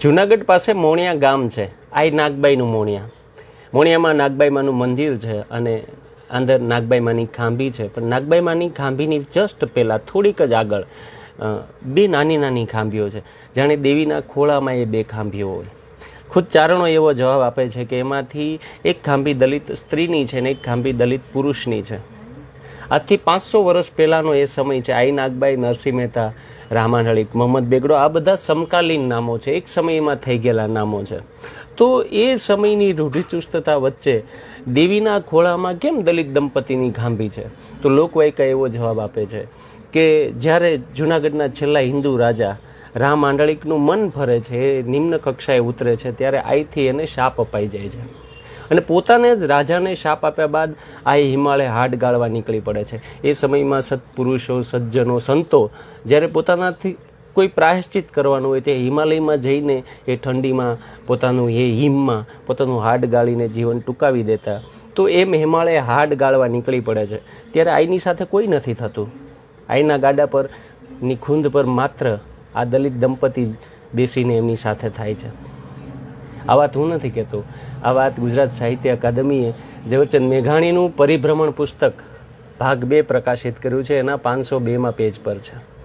જુનાગઢ પાસે મોણિયા ગામ છે. આ નાગબાઈનું મોણિયા. મોણિયામાં નાગબાઈમાનું મંદિર છે અને અંદર નાગબાઈમાની ખાંભી છે. પણ નાગબાઈમાની ખાંભીની જસ્ટ પહેલાં થોડીક જ આગળ બે નાની નાની ખાંભીઓ છે. જાણે દેવીના ખોળામાં એ બે ખાંભીઓ હોય. ખુદ ચારણો એવો જવાબ આપે છે કે એમાંથી એક ખાંભી દલિત સ્ત્રીની છે ને એક ખાંભી દલિત પુરુષની છે. આજથી પાંચસો વર્ષ પહેલાંનો એ સમય છે. આઈ નાગબાઈ, નરસિંહ મહેતા રામાનળિક મોહમ્મદ બેગડો, આ બધા સમકાલીન નામો છે. એક સમયમાં થઈ ગયેલા નામો છે. તો એ સમયની રૂઢિચુસ્તતા વચ્ચે દેવીના ખોળામાં કેમ દલિત દંપતીની ખાંભી છે? તો લોકવાયકા એવો જવાબ આપે છે કે જ્યારે જૂનાગઢના છેલ્લા હિન્દુ રાજા રામ આંડળિકનું મન ફરે છે, એ નિમ્ન કક્ષાએ ઉતરે છે, ત્યારે આઈથી એને શાપ અપાઈ જાય છે. અને પોતાને જ રાજાને શાપ આપ્યા બાદ આ હિમાલય હાડ ગાળવા નીકળી પડે છે. એ સમયમાં સત્પુરુષો, સજ્જનો, સંતો જ્યારે પોતાનાથી કોઈ પ્રાયશ્ચિત કરવાનું હોય તે હિમાલયમાં જઈને એ ઠંડીમાં પોતાનું એ હિમમાં પોતાનું હાડ ગાળીને જીવન ટૂંકાવી દેતા. તો એમ હિમાલય હાડ ગાળવા નીકળી પડે છે. ત્યારે આઈની સાથે કોઈ નથી થતું. આઈના ગાડા પરની ખૂંદ પર માત્ર આ દલિત દંપતી બેસીને એમની સાથે થાય છે. આ વાત હું નથી કહેતો. આ વાત ગુજરાત સાહિત્ય અકાદમીએ ઝવેરચંદ મેઘાણીનું પરિભ્રમણ પુસ્તક ભાગ બે પ્રકાશિત કર્યું છે. એના પાંચસો બેમાં પેજ પર છે.